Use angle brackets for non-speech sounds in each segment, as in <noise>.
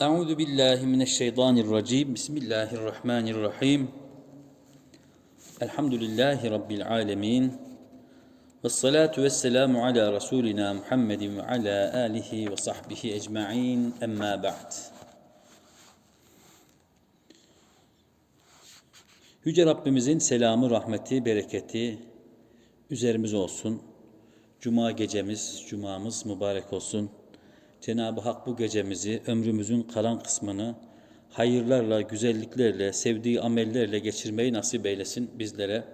Euzu billahi mineşşeytanirracim. Bismillahirrahmanirrahim. Elhamdülillahi rabbil alamin. Ves salatu ves selamu ala rasulina Muhammedin ve ala alihi ve sahbihi ecmaîn. Emma ba'd. Yüce Rabbimizin selamı, rahmeti, bereketi üzerimiz olsun. Cuma gecemiz, cumamız mübarek olsun. Cenab-ı Hak bu gecemizi, ömrümüzün kalan kısmını hayırlarla, güzelliklerle, sevdiği amellerle geçirmeyi nasip eylesin bizlere.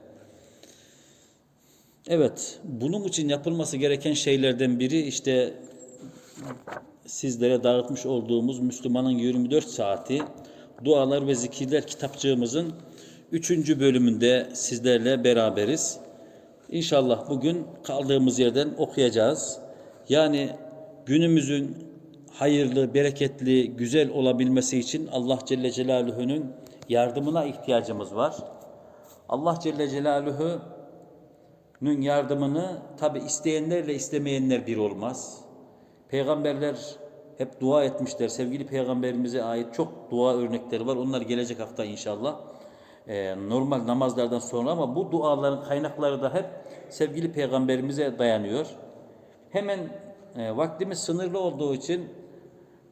Evet, bunun için yapılması gereken şeylerden biri işte sizlere dağıtmış olduğumuz Müslümanın 24 saati dualar ve zikirler kitapçığımızın 3. bölümünde sizlerle beraberiz. İnşallah bugün kaldığımız yerden okuyacağız. Yani günümüzün hayırlı, bereketli, güzel olabilmesi için Allah Celle Celaluhu'nun yardımına ihtiyacımız var. Allah Celle Celaluhu'nun yardımını tabi isteyenlerle istemeyenler bir olmaz. Peygamberler hep dua etmişler. Sevgili peygamberimize ait çok dua örnekleri var. Onlar gelecek hafta inşallah. Ee, normal namazlardan sonra ama bu duaların kaynakları da hep sevgili peygamberimize dayanıyor. Hemen e, vaktimiz sınırlı olduğu için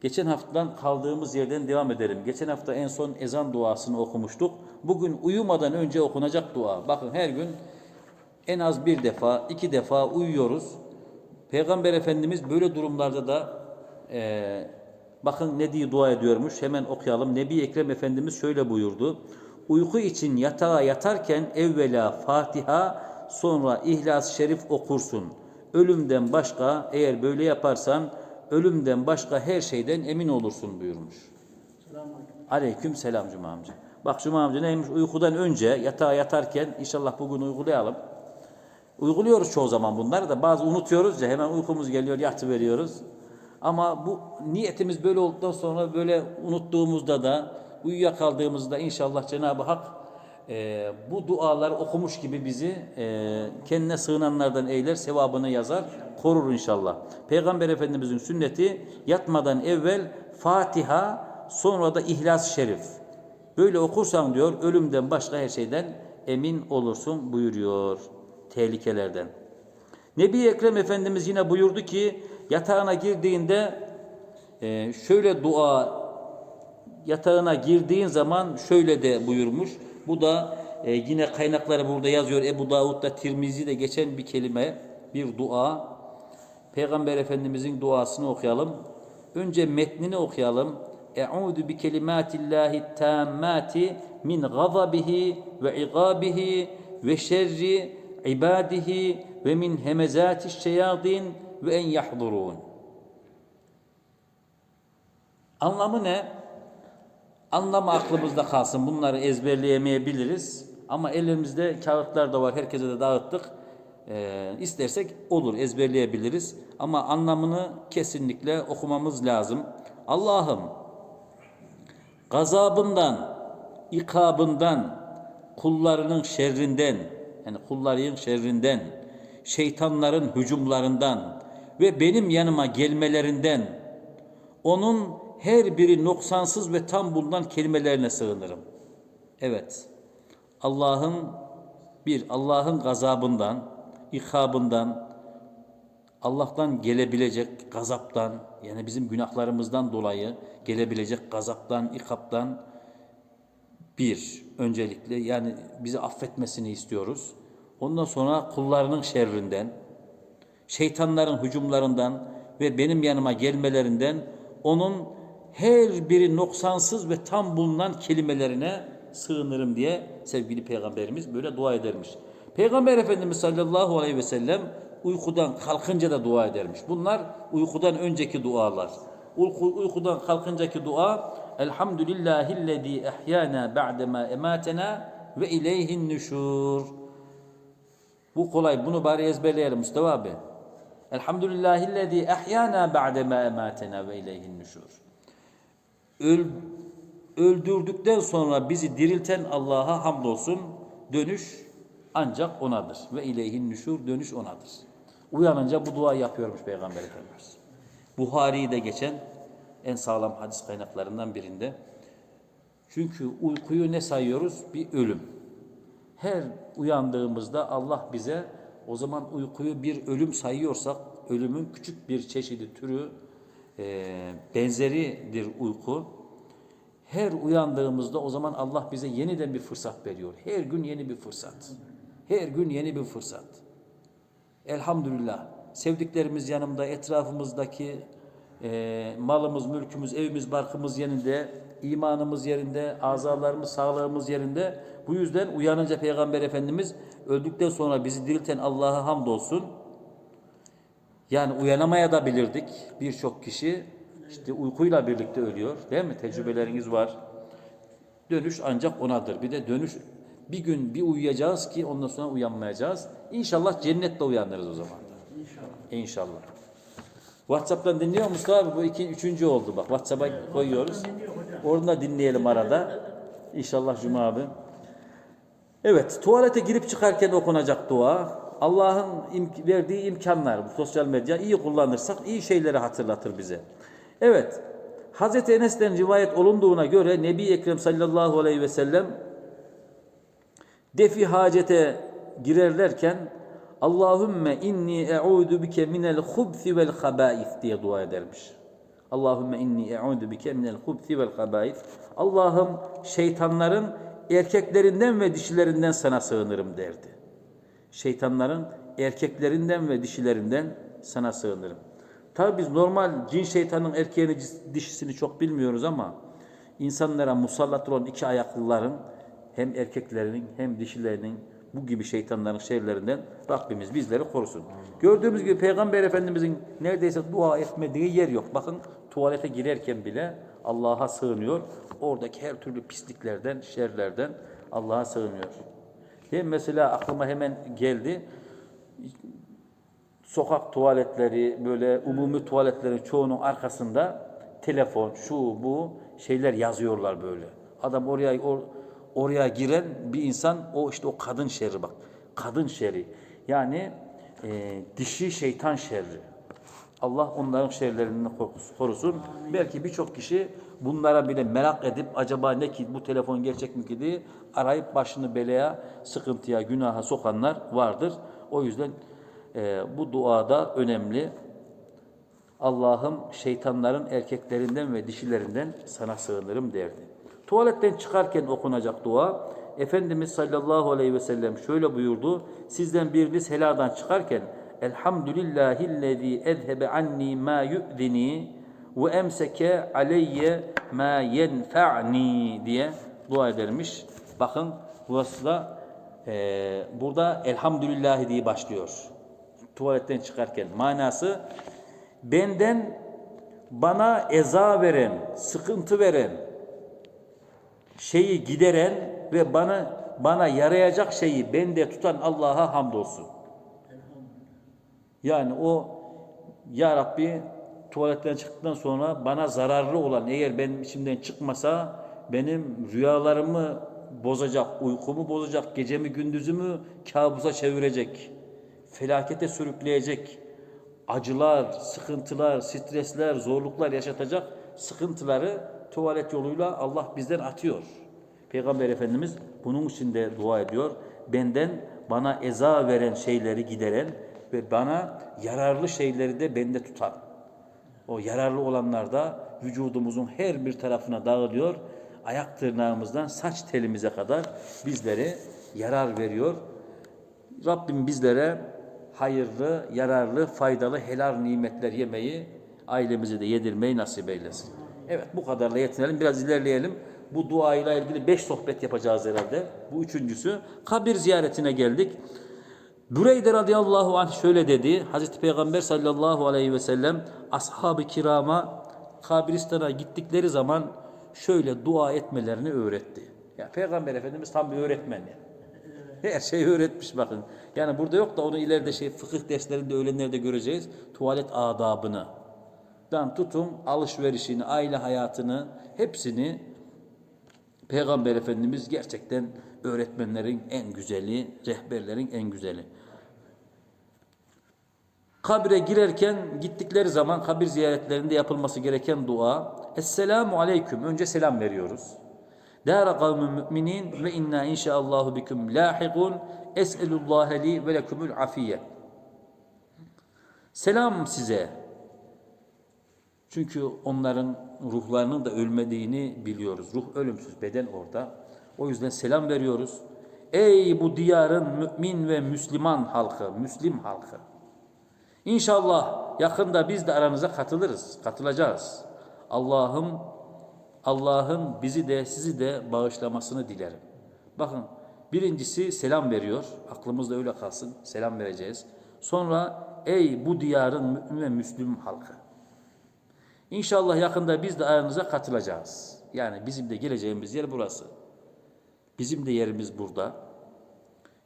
geçen haftadan kaldığımız yerden devam edelim. Geçen hafta en son ezan duasını okumuştuk. Bugün uyumadan önce okunacak dua. Bakın her gün en az bir defa, iki defa uyuyoruz. Peygamber Efendimiz böyle durumlarda da e, bakın ne diye dua ediyormuş. Hemen okuyalım. Nebi Ekrem Efendimiz şöyle buyurdu. Uyku için yatağa yatarken evvela Fatiha sonra İhlas-ı Şerif okursun. Ölümden başka eğer böyle yaparsan ölümden başka her şeyden emin olursun buyurmuş. Aleyküm selam Cuma amca. Bak Cuma amca neymiş uykudan önce yatağa yatarken inşallah bugün uygulayalım. Uyguluyoruz çoğu zaman bunları da bazı unutuyoruz ya hemen uykumuz geliyor yatıveriyoruz. Ama bu niyetimiz böyle olduktan sonra böyle unuttuğumuzda da uyuyakaldığımızda inşallah Cenab-ı Hak e, bu duaları okumuş gibi bizi e, kendine sığınanlardan eyler, sevabını yazar, korur inşallah. Peygamber Efendimizin sünneti yatmadan evvel Fatiha sonra da İhlas-ı Şerif. Böyle okursan diyor ölümden başka her şeyden emin olursun buyuruyor tehlikelerden. Nebi Ekrem Efendimiz yine buyurdu ki yatağına girdiğinde e, şöyle dua yatağına girdiğin zaman şöyle de buyurmuş. Bu da e, yine kaynakları burada yazıyor. Ebu Davud'da Tirmizi'de geçen bir kelime, bir dua. Peygamber Efendimizin duasını okuyalım. Önce metnini okuyalım. Eûzu bi kelimatillahi tammati min gazabihi ve igabihi ve şerri ibadihi ve min hemezati şeyatin ve en yahdurun. Anlamı ne? Anlamı aklımızda kalsın. Bunları ezberleyemeyebiliriz. Ama elimizde kağıtlar da var. Herkese de dağıttık. Ee, istersek olur ezberleyebiliriz. Ama anlamını kesinlikle okumamız lazım. Allah'ım gazabından, ikabından, kullarının şerrinden, yani kulların şerrinden, şeytanların hücumlarından ve benim yanıma gelmelerinden, onun her biri noksansız ve tam bulunan kelimelerine sığınırım. Evet, Allah'ın bir, Allah'ın gazabından, ikabından, Allah'tan gelebilecek gazaptan, yani bizim günahlarımızdan dolayı gelebilecek gazaptan, ikaptan bir, öncelikle yani bizi affetmesini istiyoruz. Ondan sonra kullarının şerrinden, şeytanların hücumlarından ve benim yanıma gelmelerinden onun her biri noksansız ve tam bulunan kelimelerine sığınırım diye sevgili peygamberimiz böyle dua edermiş. Peygamber Efendimiz sallallahu aleyhi ve sellem uykudan kalkınca da dua edermiş. Bunlar uykudan önceki dualar. Uyku, uykudan kalkıncaki dua Elhamdülillahillezî ehyâna ba'demâ emâtenâ ve ileyhin nüşûr. Bu kolay. Bunu bari ezberleyelim Mustafa abi. Elhamdülillahillezî ehyâna ba'demâ emâtenâ ve ileyhin nüşûr. Öl, öldürdükten sonra bizi dirilten Allah'a hamdolsun. Dönüş ancak onadır. Ve ileyhin nüşur dönüş onadır. Uyanınca bu dua yapıyormuş Peygamber Efendimiz. Buhari'de geçen En sağlam hadis kaynaklarından birinde. Çünkü uykuyu ne sayıyoruz? Bir ölüm. Her uyandığımızda Allah bize o zaman uykuyu bir ölüm sayıyorsak ölümün küçük bir çeşidi türü e, benzeridir uyku. Her uyandığımızda o zaman Allah bize yeniden bir fırsat veriyor. Her gün yeni bir fırsat. Her gün yeni bir fırsat. Elhamdülillah. Sevdiklerimiz yanımda, etrafımızdaki e, malımız, mülkümüz, evimiz, barkımız yerinde, imanımız yerinde, azalarımız, sağlığımız yerinde. Bu yüzden uyanınca Peygamber Efendimiz öldükten sonra bizi dirilten Allah'a hamdolsun. Yani uyanamaya da bilirdik. Birçok kişi işte uykuyla birlikte ölüyor. Değil mi? Tecrübeleriniz var. Dönüş ancak onadır. Bir de dönüş bir gün bir uyuyacağız ki ondan sonra uyanmayacağız. İnşallah cennette uyanırız o zaman. İnşallah. İnşallah. WhatsApp'tan dinliyor musun abi? Bu iki, üçüncü oldu bak. WhatsApp'a koyuyoruz. Dinliyor hocam. Oradan da dinleyelim arada. İnşallah Cuma abi. Evet, tuvalete girip çıkarken okunacak dua. Allah'ın im- verdiği imkanlar, bu sosyal medya iyi kullanırsak iyi şeyleri hatırlatır bize. Evet, Hazreti Enes'ten rivayet olunduğuna göre Nebi Ekrem sallallahu aleyhi ve sellem defi hacete girerlerken Allahümme inni e'udu bike minel hubsi vel habaif diye dua edermiş. Allahümme inni e'udu bike minel hubsi vel habaif. Allah'ım şeytanların erkeklerinden ve dişilerinden sana sığınırım derdi. Şeytanların erkeklerinden ve dişilerinden sana sığınırım. Tabi biz normal cin şeytanın erkeğini dişisini çok bilmiyoruz ama insanlara musallat olan iki ayaklıların hem erkeklerinin hem dişilerinin bu gibi şeytanların şerlerinden Rabbimiz bizleri korusun. Gördüğümüz gibi Peygamber Efendimizin neredeyse dua etmediği yer yok. Bakın tuvalete girerken bile Allah'a sığınıyor. Oradaki her türlü pisliklerden, şerlerden Allah'a sığınıyor. Mi? Mesela aklıma hemen geldi sokak tuvaletleri böyle umumi tuvaletlerin çoğunun arkasında telefon şu bu şeyler yazıyorlar böyle. Adam oraya or- oraya giren bir insan o işte o kadın şerri bak. Kadın şerri. Yani e, dişi şeytan şerri. Allah onların şerlerinden korusun. Belki birçok kişi bunlara bile merak edip acaba ne ki bu telefon gerçek mi ki diye arayıp başını belaya, sıkıntıya, günaha sokanlar vardır. O yüzden e, bu duada önemli. Allah'ım şeytanların erkeklerinden ve dişilerinden sana sığınırım derdi. Tuvaletten çıkarken okunacak dua Efendimiz sallallahu aleyhi ve sellem şöyle buyurdu. Sizden biriniz heladan çıkarken Elhamdülillahillezî ezhebe anni ma yu'zini ve emseke aleyye ma yenfa'ni diye dua edermiş. Bakın burası da e, burada elhamdülillahi diye başlıyor. Tuvaletten çıkarken manası benden bana eza veren, sıkıntı veren, şeyi gideren ve bana bana yarayacak şeyi bende tutan Allah'a hamdolsun. Yani o ya Rabbi tuvaletten çıktıktan sonra bana zararlı olan eğer benim içimden çıkmasa benim rüyalarımı bozacak, uykumu bozacak, gecemi gündüzümü kabusa çevirecek, felakete sürükleyecek, acılar, sıkıntılar, stresler, zorluklar yaşatacak sıkıntıları tuvalet yoluyla Allah bizden atıyor. Peygamber Efendimiz bunun için de dua ediyor. Benden bana eza veren şeyleri gideren ve bana yararlı şeyleri de bende tutan. O yararlı olanlar da vücudumuzun her bir tarafına dağılıyor. Ayak tırnağımızdan saç telimize kadar bizlere yarar veriyor. Rabbim bizlere hayırlı, yararlı, faydalı, helal nimetler yemeyi, ailemize de yedirmeyi nasip eylesin. Evet bu kadarla yetinelim. Biraz ilerleyelim. Bu duayla ilgili beş sohbet yapacağız herhalde. Bu üçüncüsü. Kabir ziyaretine geldik. Büreyde radıyallahu anh şöyle dedi. Hazreti Peygamber sallallahu aleyhi ve sellem ashab-ı kirama kabristana gittikleri zaman şöyle dua etmelerini öğretti. Ya Peygamber Efendimiz tam bir öğretmen yani. <laughs> Her şeyi öğretmiş bakın. Yani burada yok da onu ileride şey fıkıh derslerinde öğlenlerde göreceğiz. Tuvalet adabını. Dan tutun alışverişini, aile hayatını hepsini Peygamber Efendimiz gerçekten öğretmenlerin en güzeli, rehberlerin en güzeli. Kabre girerken gittikleri zaman kabir ziyaretlerinde yapılması gereken dua Esselamu aleyküm. Önce selam veriyoruz. Dâra kavmin müminin ve inna inşaallahu biküm lahikun es'elullâhe li ve lekumul afiye. Selam size. Çünkü onların ruhlarının da ölmediğini biliyoruz. Ruh ölümsüz, beden orada. O yüzden selam veriyoruz. Ey bu diyarın mümin ve Müslüman halkı, Müslim halkı. İnşallah yakında biz de aranıza katılırız, katılacağız. Allah'ım Allah'ın bizi de sizi de bağışlamasını dilerim. Bakın birincisi selam veriyor. Aklımızda öyle kalsın. Selam vereceğiz. Sonra ey bu diyarın mümin ve Müslüm halkı. İnşallah yakında biz de aranıza katılacağız. Yani bizim de geleceğimiz yer burası. Bizim de yerimiz burada.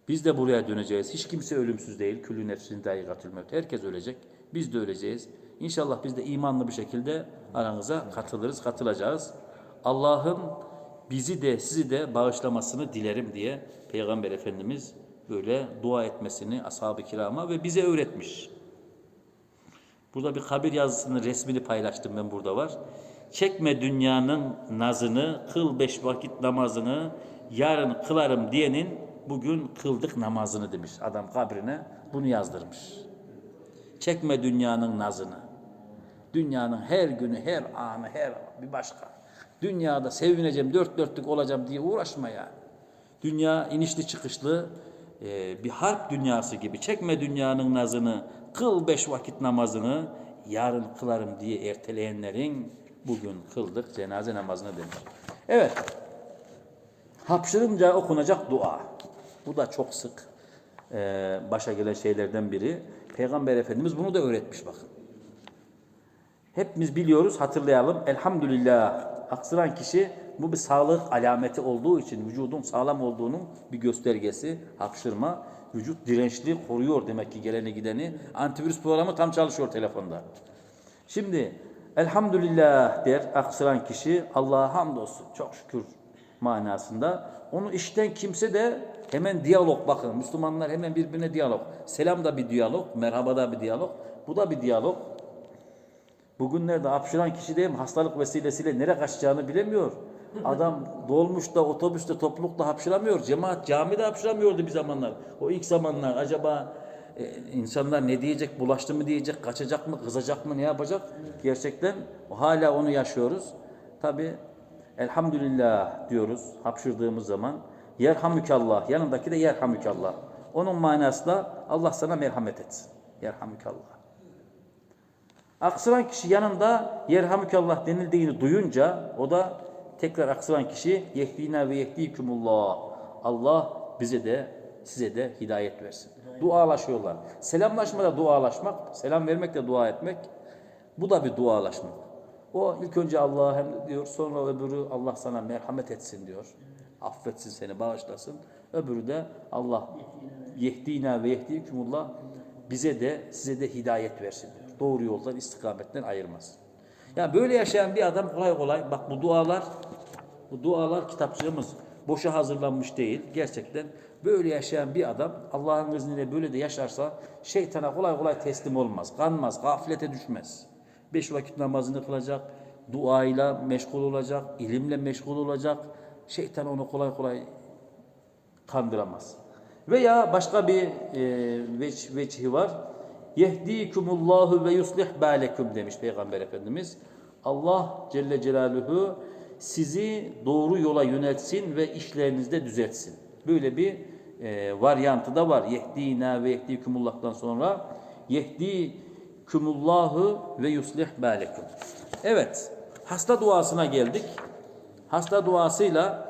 Biz de buraya döneceğiz. Hiç kimse ölümsüz değil. Küllü nefsin dayigatül mevt. Herkes ölecek. Biz de öleceğiz. İnşallah biz de imanlı bir şekilde aranıza katılırız, katılacağız. Allah'ın bizi de sizi de bağışlamasını dilerim diye Peygamber Efendimiz böyle dua etmesini ashab-ı kirama ve bize öğretmiş. Burada bir kabir yazısının resmini paylaştım ben burada var. Çekme dünyanın nazını, kıl beş vakit namazını, yarın kılarım diyenin bugün kıldık namazını demiş. Adam kabrine bunu yazdırmış. Çekme dünyanın nazını. Dünyanın her günü, her anı, her bir başka. Dünyada sevineceğim, dört dörtlük olacağım diye uğraşma yani. Dünya inişli çıkışlı e, bir harp dünyası gibi. Çekme dünyanın nazını, kıl beş vakit namazını, yarın kılarım diye erteleyenlerin bugün kıldık cenaze namazını demiş. Evet, hapşırınca okunacak dua. Bu da çok sık e, başa gelen şeylerden biri. Peygamber Efendimiz bunu da öğretmiş bakın. Hepimiz biliyoruz, hatırlayalım. Elhamdülillah aksıran kişi bu bir sağlık alameti olduğu için vücudun sağlam olduğunun bir göstergesi. Hapşırma vücut dirençli koruyor demek ki geleni gideni. Antivirüs programı tam çalışıyor telefonda. Şimdi elhamdülillah der aksıran kişi Allah'a hamdolsun çok şükür manasında. Onu işten kimse de hemen diyalog bakın. Müslümanlar hemen birbirine diyalog. Selam da bir diyalog, merhaba da bir diyalog. Bu da bir diyalog. Bugünlerde hapşıran kişi değil? Hastalık vesilesiyle nereye kaçacağını bilemiyor. Adam dolmuşta, otobüste, toplulukta hapşıramıyor. Cemaat camide hapşıramıyordu bir zamanlar. O ilk zamanlar acaba e, insanlar ne diyecek, bulaştı mı diyecek, kaçacak mı, kızacak mı, ne yapacak? Gerçekten hala onu yaşıyoruz. Tabi elhamdülillah diyoruz hapşırdığımız zaman. Yerhamükallah, yanındaki de yerhamükallah. Onun manası da Allah sana merhamet etsin. Yerhamükallah. Aksıran kişi yanında yerhamükallah denildiğini duyunca o da tekrar aksıran kişi yehdina ve yehdikumullah. Allah bize de size de hidayet versin. Dualaşıyorlar. Selamlaşma da dualaşmak, selam vermek de dua etmek. Bu da bir dualaşmak. O ilk önce Allah'a diyor, sonra öbürü Allah sana merhamet etsin diyor. Affetsin seni, bağışlasın. Öbürü de Allah yehdina ve yehdikumullah bize de size de hidayet versin diyor. Doğru yoldan, istikametten ayırmaz. Yani böyle yaşayan bir adam kolay kolay, bak bu dualar, bu dualar kitapçığımız boşa hazırlanmış değil. Gerçekten böyle yaşayan bir adam Allah'ın izniyle böyle de yaşarsa şeytana kolay kolay teslim olmaz, kanmaz, gaflete düşmez. Beş vakit namazını kılacak, duayla meşgul olacak, ilimle meşgul olacak. Şeytan onu kolay kolay kandıramaz. Veya başka bir e, veç, veçhi var. Yehdikumullahu ve yuslih balekum demiş Peygamber Efendimiz. Allah Celle Celaluhu sizi doğru yola yöneltsin ve işlerinizde düzeltsin. Böyle bir e, varyantı da var. Yehdina ve yehdikumullah'tan sonra yehdikumullahu ve yuslih balekum. Evet, hasta duasına geldik. Hasta duasıyla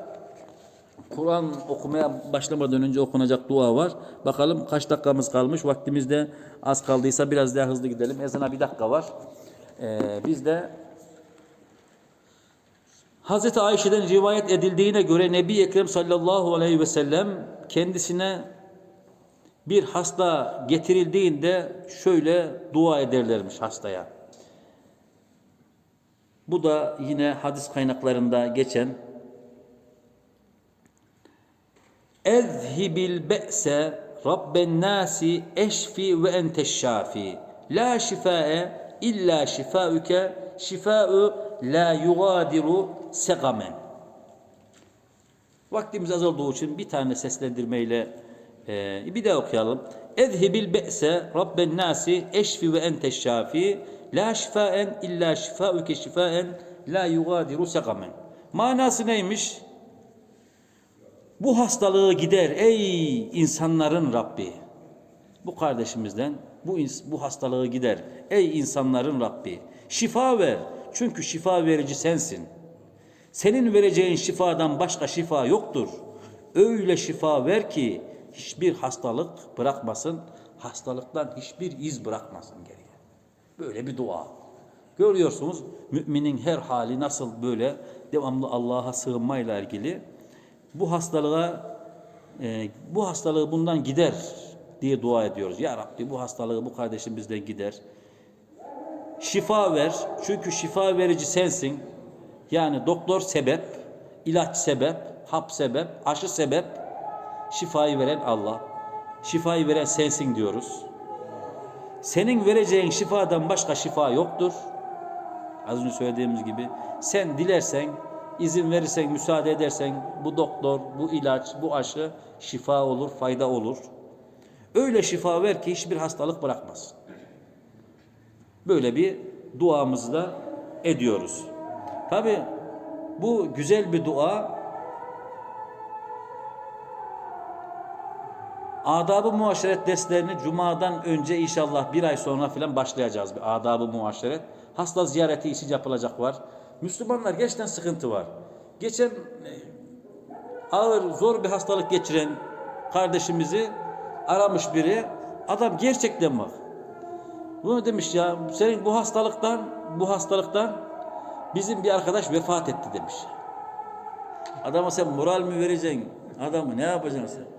Kur'an okumaya başlamadan önce okunacak dua var. Bakalım kaç dakikamız kalmış. Vaktimiz de az kaldıysa biraz daha hızlı gidelim. Ezana bir dakika var. Ee, biz de Hazreti Ayşe'den rivayet edildiğine göre Nebi Ekrem sallallahu aleyhi ve sellem kendisine bir hasta getirildiğinde şöyle dua ederlermiş hastaya. Bu da yine hadis kaynaklarında geçen Ezhibil be'se Rabben nasi eşfi ve enteş şafi. La şifae illa şifauke şifau la yugadiru segamen. Vaktimiz az olduğu için bir tane seslendirmeyle e, bir daha okuyalım. Ezhibil be'se rabben nasi eşfi ve ente şafi la şifaen illa şifauke şifaen la yugadiru segamen. Manası neymiş? Bu hastalığı gider ey insanların Rabbi. Bu kardeşimizden bu bu hastalığı gider ey insanların Rabbi. Şifa ver. Çünkü şifa verici sensin. Senin vereceğin şifadan başka şifa yoktur. Öyle şifa ver ki hiçbir hastalık bırakmasın, hastalıktan hiçbir iz bırakmasın geriye. Böyle bir dua. Görüyorsunuz müminin her hali nasıl böyle devamlı Allah'a sığınmayla ilgili. Bu hastalığa e, bu hastalığı bundan gider diye dua ediyoruz. Ya Rabbi bu hastalığı bu kardeşimizden gider. Şifa ver. Çünkü şifa verici sensin. Yani doktor sebep, ilaç sebep, hap sebep, aşı sebep. Şifayı veren Allah. Şifayı veren sensin diyoruz. Senin vereceğin şifadan başka şifa yoktur. Az önce söylediğimiz gibi sen dilersen, izin verirsen, müsaade edersen bu doktor, bu ilaç, bu aşı şifa olur, fayda olur. Öyle şifa ver ki hiçbir hastalık bırakmaz. Böyle bir duamızı da ediyoruz. Tabi bu güzel bir dua Adab-ı muaşeret derslerini Cuma'dan önce inşallah bir ay sonra filan başlayacağız. Bir adab-ı muaşeret. Hasta ziyareti için yapılacak var. Müslümanlar gerçekten sıkıntı var. Geçen e, ağır, zor bir hastalık geçiren kardeşimizi aramış biri. Adam gerçekten bak. Bunu demiş ya senin bu hastalıktan, bu hastalıktan bizim bir arkadaş vefat etti demiş. Adama sen moral mi vereceksin? Adamı ne yapacaksın sen?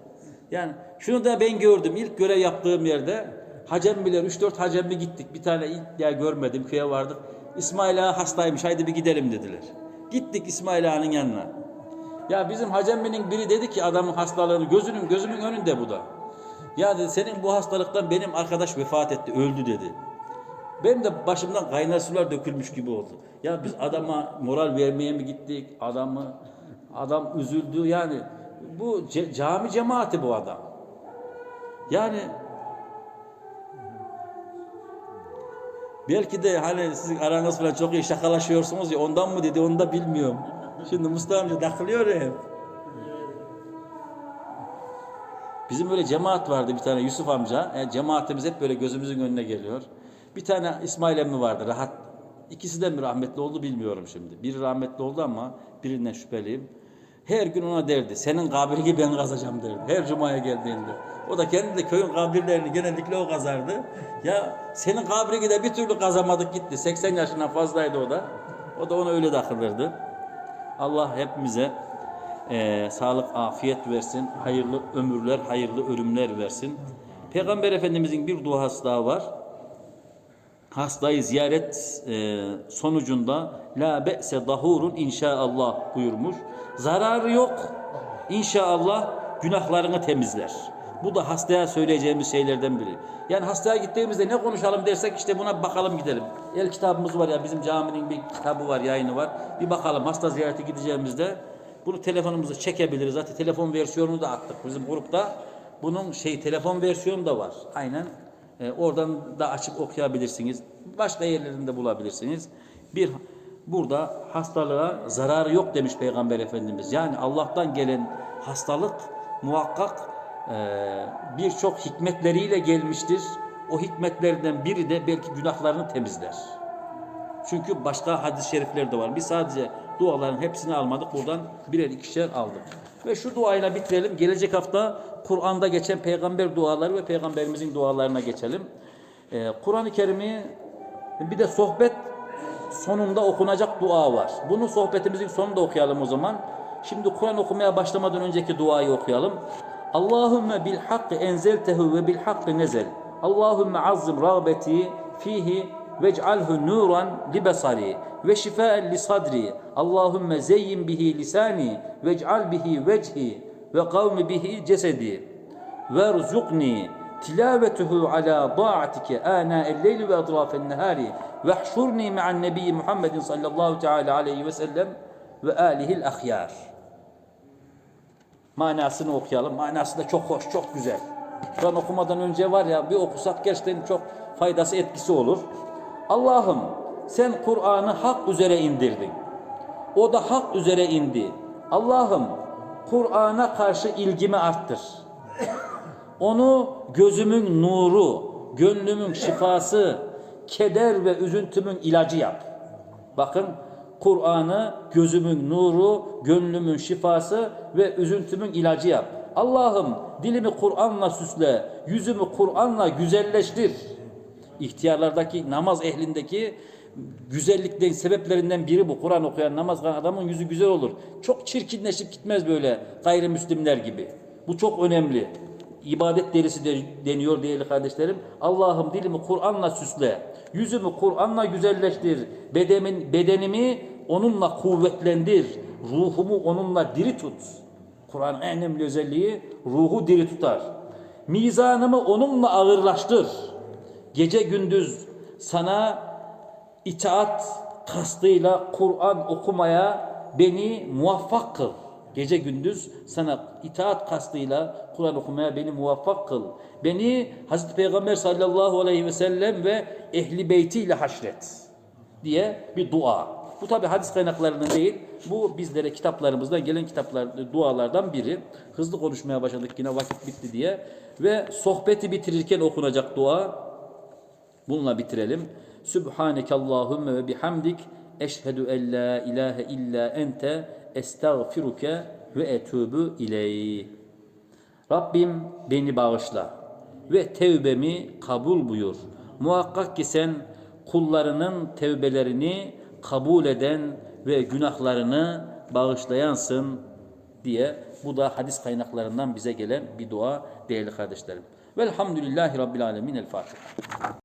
Yani şunu da ben gördüm ilk görev yaptığım yerde Hacembiler 3-4 Hacembi gittik. Bir tane ilk ya görmedim köye vardık. İsmail Ağa hastaymış haydi bir gidelim dediler. Gittik İsmail Ağa'nın yanına. Ya bizim Hacembi'nin biri dedi ki adamın hastalığını gözünün gözümün önünde bu da. Ya dedi senin bu hastalıktan benim arkadaş vefat etti öldü dedi. Benim de başımdan kaynar sular dökülmüş gibi oldu. Ya biz adama moral vermeye mi gittik? Adamı adam üzüldü yani bu ce- cami cemaati bu adam. Yani belki de hani siz aranız falan çok iyi şakalaşıyorsunuz ya ondan mı dedi onu da bilmiyorum. Şimdi Mustafa amca takılıyor hep. Bizim böyle cemaat vardı bir tane Yusuf amca. Yani cemaatimiz hep böyle gözümüzün önüne geliyor. Bir tane İsmail emmi vardı rahat. İkisi de mi rahmetli oldu bilmiyorum şimdi. Biri rahmetli oldu ama birinden şüpheliyim. Her gün ona derdi. Senin kabrini ben kazacağım derdi. Her cumaya geldiğinde. O da kendi de köyün kabirlerini genellikle o kazardı. Ya senin kabrini de bir türlü kazamadık gitti. 80 yaşından fazlaydı o da. O da ona öyle takılırdı. Allah hepimize eee, sağlık, afiyet versin. Hayırlı ömürler, hayırlı ölümler versin. Peygamber Efendimizin bir duası daha var. Hastayı ziyaret eee, sonucunda la be'se dahurun inşaallah buyurmuş. Zararı yok. İnşallah günahlarını temizler. Bu da hastaya söyleyeceğimiz şeylerden biri. Yani hastaya gittiğimizde ne konuşalım dersek işte buna bakalım gidelim. El kitabımız var ya bizim caminin bir kitabı var, yayını var. Bir bakalım hasta ziyarete gideceğimizde bunu telefonumuza çekebiliriz. Zaten telefon versiyonunu da attık bizim grupta. Bunun şey telefon versiyonu da var. Aynen. Ee, oradan da açıp okuyabilirsiniz. Başka yerlerinde bulabilirsiniz. Bir burada hastalığa zararı yok demiş Peygamber Efendimiz. Yani Allah'tan gelen hastalık muhakkak e, birçok hikmetleriyle gelmiştir. O hikmetlerden biri de belki günahlarını temizler. Çünkü başka hadis-i şerifler de var. Biz sadece duaların hepsini almadık. Buradan birer ikişer aldık. Ve şu duayla bitirelim. Gelecek hafta Kur'an'da geçen peygamber duaları ve peygamberimizin dualarına geçelim. Ee, Kur'an-ı Kerim'i bir de sohbet sonunda okunacak dua var. Bunu sohbetimizin sonunda okuyalım o zaman. Şimdi Kur'an okumaya başlamadan önceki duayı okuyalım. Allahümme bil hakkı enzeltehu ve bil hakkı nezel. Allahümme azzim rağbeti fihi vec'alhu nuran li besari ve şifaen li sadri. Allahümme zeyyin bihi lisani vec'al bihi vecihi ve kavmi bihi cesedi. Verzukni tilavetuhu ala da'atike ana el-leyli ve atrafen nehari ve hşurni ma'an nebiyyi Muhammedin sallallahu teala aleyhi ve sellem ve alihil ahyar. Manasını okuyalım. Manası da çok hoş, çok güzel. An okumadan önce var ya bir okusak gerçekten çok faydası etkisi olur. Allah'ım sen Kur'an'ı hak üzere indirdin. O da hak üzere indi. Allah'ım Kur'an'a karşı ilgimi arttır. Onu gözümün nuru, gönlümün şifası, keder ve üzüntümün ilacı yap. Bakın Kur'an'ı gözümün nuru, gönlümün şifası ve üzüntümün ilacı yap. Allah'ım dilimi Kur'an'la süsle, yüzümü Kur'an'la güzelleştir. İhtiyarlardaki namaz ehlindeki güzelliklerin sebeplerinden biri bu. Kur'an okuyan namaz kılan adamın yüzü güzel olur. Çok çirkinleşip gitmez böyle gayrimüslimler gibi. Bu çok önemli. İbadet derisi de deniyor değerli kardeşlerim. Allah'ım dilimi Kur'an'la süsle. Yüzümü Kur'an'la güzelleştir. Bedemin, bedenimi onunla kuvvetlendir. Ruhumu onunla diri tut. Kur'an'ın en önemli özelliği ruhu diri tutar. Mizanımı onunla ağırlaştır. Gece gündüz sana itaat kastıyla Kur'an okumaya beni muvaffak kıl. Gece gündüz sana itaat kastıyla Kur'an okumaya beni muvaffak kıl. Beni Hazreti Peygamber sallallahu aleyhi ve sellem ve ehli beytiyle haşret diye bir dua. Bu tabi hadis kaynaklarının değil. Bu bizlere kitaplarımızdan gelen kitaplar, dualardan biri. Hızlı konuşmaya başladık yine vakit bitti diye. Ve sohbeti bitirirken okunacak dua. Bununla bitirelim. Sübhaneke Allahümme ve bihamdik eşhedü en la ilahe illa ente estağfiruke ve etûbü ileyh. Rabbim beni bağışla ve tevbemi kabul buyur. Muhakkak ki sen kullarının tevbelerini kabul eden ve günahlarını bağışlayansın diye bu da hadis kaynaklarından bize gelen bir dua değerli kardeşlerim. Velhamdülillahi Rabbil Alemin. El Fatiha.